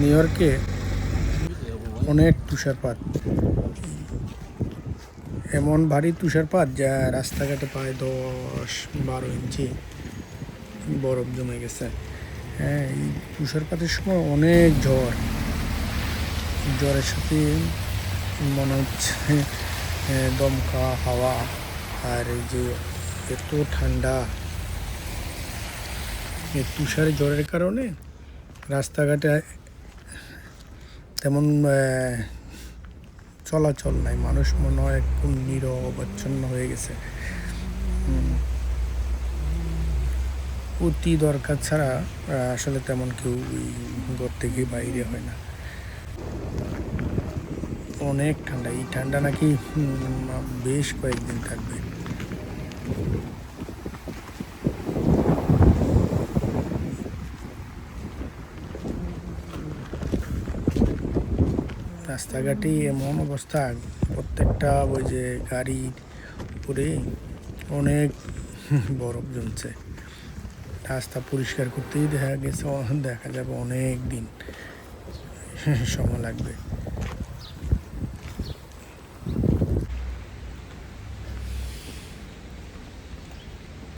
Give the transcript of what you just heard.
New ইয়র্কে অনেক তুষারপাত। এমন ভারী তুষারপাত যা রাস্তাঘাটে প্রায় দশ বারো ইঞ্চি বরফ জমে গেছে। হ্যাঁ এই তুষারপাতের সময় অনেক ঝড়। জ্বরের সাথে মনে হচ্ছে দমকা, হাওয়া আর এই যে এত ঠান্ডা। এই তুষারে জ্বরের কারণে রাস্তাঘাটে তেমন চলাচল নাই। মানুষ মনে হয় একদম নীরব, অবচ্ছন্ন হয়ে গেছে। অতি দরকার ছাড়া আসলে তেমন কেউ ঘর থেকে বাইরে হয় না। অনেক ঠান্ডা। এই ঠান্ডা নাকি বেশ কয়েকদিন থাকবে। রাস্তাঘাটে এমন অবস্থা, প্রত্যেকটা ওই যে গাড়ির উপরে অনেক বরফ জমছে। রাস্তা পরিষ্কার করতেই দেখা গেছে, দেখা যাবে অনেক দিন সময় লাগবে।